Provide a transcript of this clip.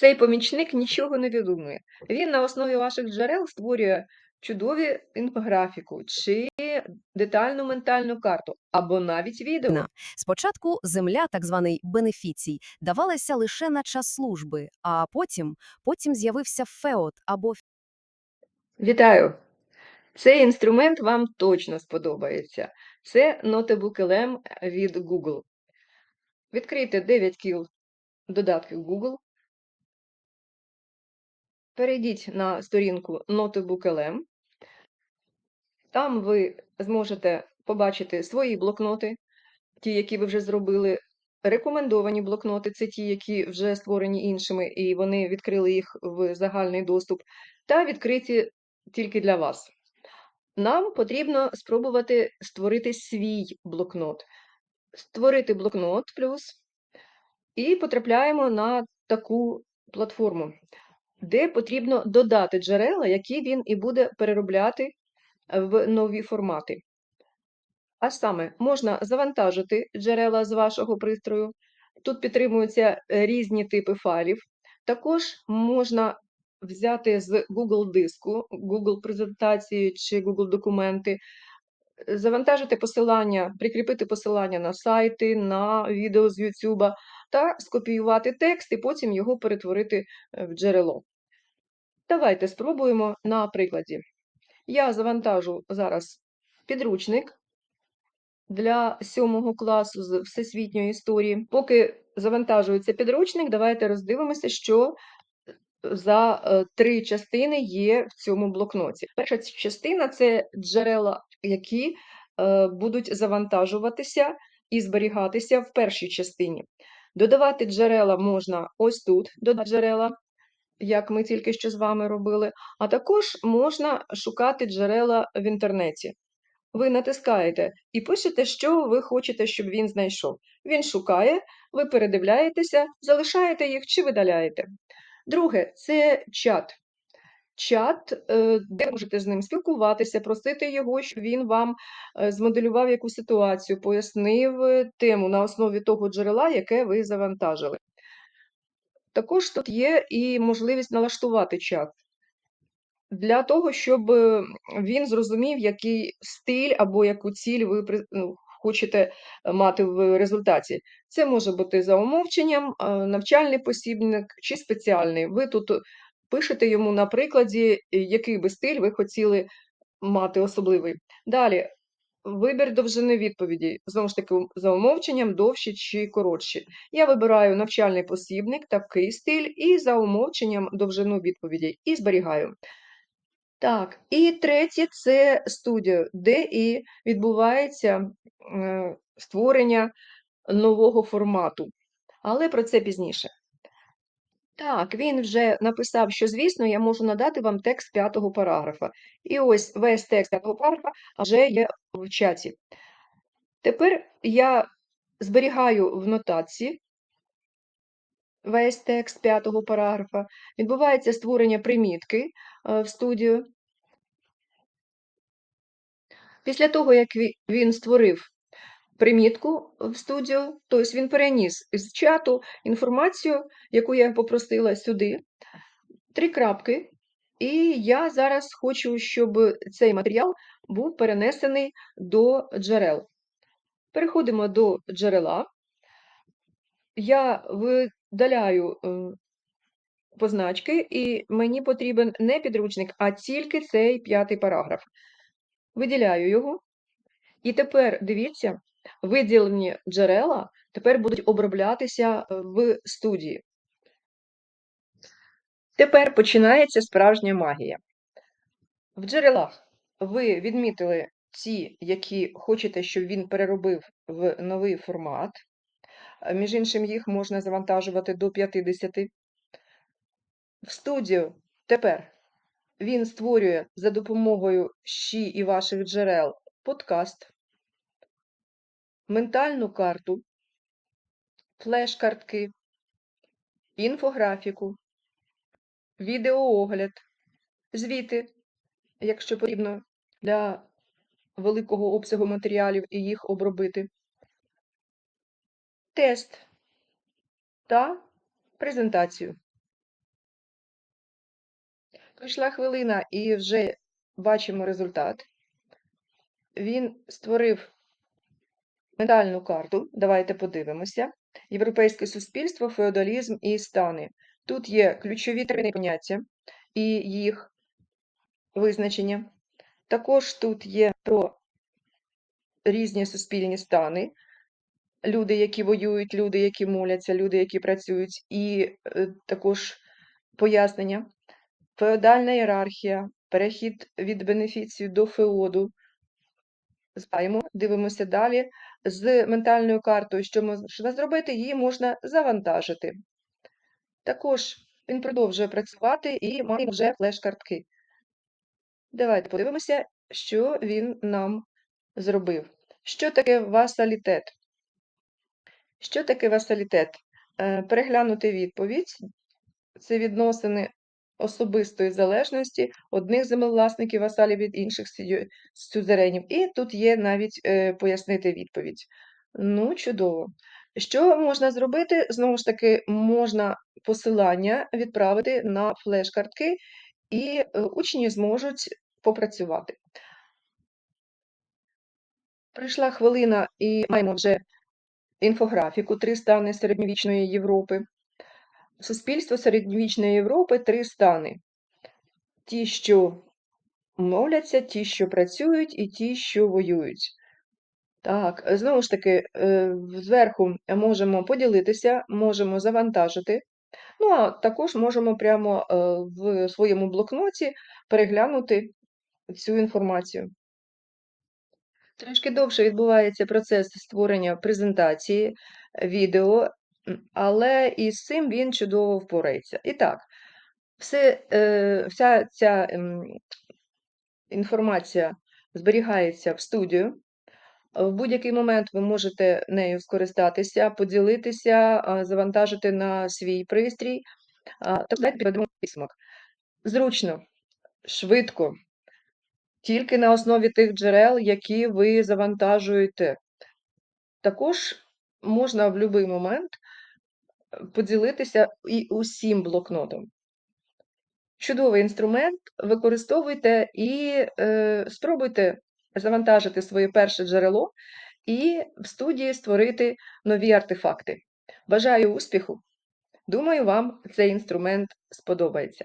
Цей помічник нічого не видумує. Він на основі ваших джерел створює чудові інфографіку чи детальну ментальну карту, або навіть відео. Спочатку земля, так званий бенефіцій, давалася лише на час служби, а потім, потім з'явився феод або Вітаю! Цей інструмент вам точно сподобається. Це LM від Google. Відкрийте 9 кіл додатків Google. Перейдіть на сторінку Notebook LM. Там ви зможете побачити свої блокноти, ті, які ви вже зробили. Рекомендовані блокноти це ті, які вже створені іншими, і вони відкрили їх в загальний доступ, та відкриті тільки для вас. Нам потрібно спробувати створити свій блокнот. Створити блокнот плюс, і потрапляємо на таку платформу, де потрібно додати джерела, які він і буде переробляти в нові формати. А саме, можна завантажити джерела з вашого пристрою. Тут підтримуються е, різні типи файлів. Також можна взяти з Google диску, Google презентації чи Google документи, е, завантажити посилання, прикріпити посилання на сайти, на відео з YouTube та скопіювати текст і потім його перетворити е, в джерело. Давайте спробуємо на прикладі. Я завантажу зараз підручник для сьомого класу з всесвітньої історії. Поки завантажується підручник, давайте роздивимося, що за е, три частини є в цьому блокноті. Перша частина це джерела, які е, будуть завантажуватися і зберігатися в першій частині. Додавати джерела можна ось тут, додати джерела, як ми тільки що з вами робили, а також можна шукати джерела в інтернеті. Ви натискаєте і пишете, що ви хочете, щоб він знайшов. Він шукає, ви передивляєтеся, залишаєте їх чи видаляєте. Друге це чат. Чат, е, де можете з ним спілкуватися, просити його, щоб він вам е, змоделював якусь ситуацію, пояснив е, тему на основі того джерела, яке ви завантажили. Також тут є і можливість налаштувати чат для того, щоб він зрозумів, який стиль або яку ціль ви ну, хочете е, мати в результаті. Це може бути за умовченням, е, навчальний посібник чи спеціальний. Ви тут пишете йому на прикладі, який би стиль ви хотіли мати особливий. Далі. Вибір довжини відповіді, знову ж таки, за умовченням, довші чи коротші. Я вибираю навчальний посібник, такий стиль, і за умовченням довжину відповіді, і зберігаю. Так, і третє це студіо, де і відбувається е, створення нового формату. Але про це пізніше. Так, він вже написав, що, звісно, я можу надати вам текст п'ятого параграфа. І ось весь текст п'ятого параграфа вже є в чаті. Тепер я зберігаю в нотації весь текст п'ятого параграфа. Відбувається створення примітки е, в студію. Після того, як він створив примітку в студію, тобто він переніс з чату інформацію, яку я попросила сюди, три крапки, і я зараз хочу, щоб цей матеріал був перенесений до джерел. Переходимо до джерела. Я видаляю е, позначки, і мені потрібен не підручник, а тільки цей п'ятий параграф. Виділяю його. І тепер дивіться, виділені джерела тепер будуть оброблятися е, в студії. Тепер починається справжня магія. В джерелах ви відмітили ті, які хочете, щоб він переробив в новий формат. Між іншим, їх можна завантажувати до 50. В студію тепер він створює за допомогою щі і ваших джерел подкаст, ментальну карту, флеш-картки, інфографіку, відеоогляд, звіти, якщо потрібно, для великого обсягу матеріалів і їх обробити, тест та презентацію. Пройшла хвилина і вже бачимо результат. Він створив ментальну карту. Давайте подивимося. Європейське суспільство, феодалізм і стани. Тут є ключові терміни поняття і їх визначення. Також тут є про різні суспільні стани. Люди, які воюють, люди, які моляться, люди, які працюють, і е, також пояснення. Феодальна ієрархія, перехід від бенефіцію до феоду. Знаємо, дивимося далі. З ментальною картою, що можна зробити, її можна завантажити. Також він продовжує працювати і має вже флеш-картки. Давайте подивимося, що він нам зробив. Що таке васалітет? Що таке васалітет? Е, Переглянути відповідь. Це відносини особистої залежності одних землевласників васалів від інших сюзеренів. І тут є навіть е, пояснити відповідь. Ну, чудово. Що можна зробити? Знову ж таки, можна посилання відправити на флеш-картки, і е, учні зможуть попрацювати. Прийшла хвилина, і маємо вже інфографіку «Три стани середньовічної Європи». Суспільство середньовічної Європи три стани: ті, що моляться, ті, що працюють, і ті, що воюють. Так, знову ж таки, е, зверху можемо поділитися, можемо завантажити. Ну, а також можемо прямо е, в своєму блокноті переглянути цю інформацію. Трішки довше відбувається процес створення презентації, відео, але із цим він чудово впорається. І так, все, е, вся ця ем, інформація зберігається в студію. В будь-який момент ви можете нею скористатися, поділитися, завантажити на свій пристрій. Так, давайте підведемо підсумок. Зручно, швидко, тільки на основі тих джерел, які ви завантажуєте. Також можна в будь-який момент е, поділитися і усім блокнотом. Чудовий інструмент, використовуйте і е, спробуйте завантажити своє перше джерело і в студії створити нові артефакти. Бажаю успіху! Думаю, вам цей інструмент сподобається.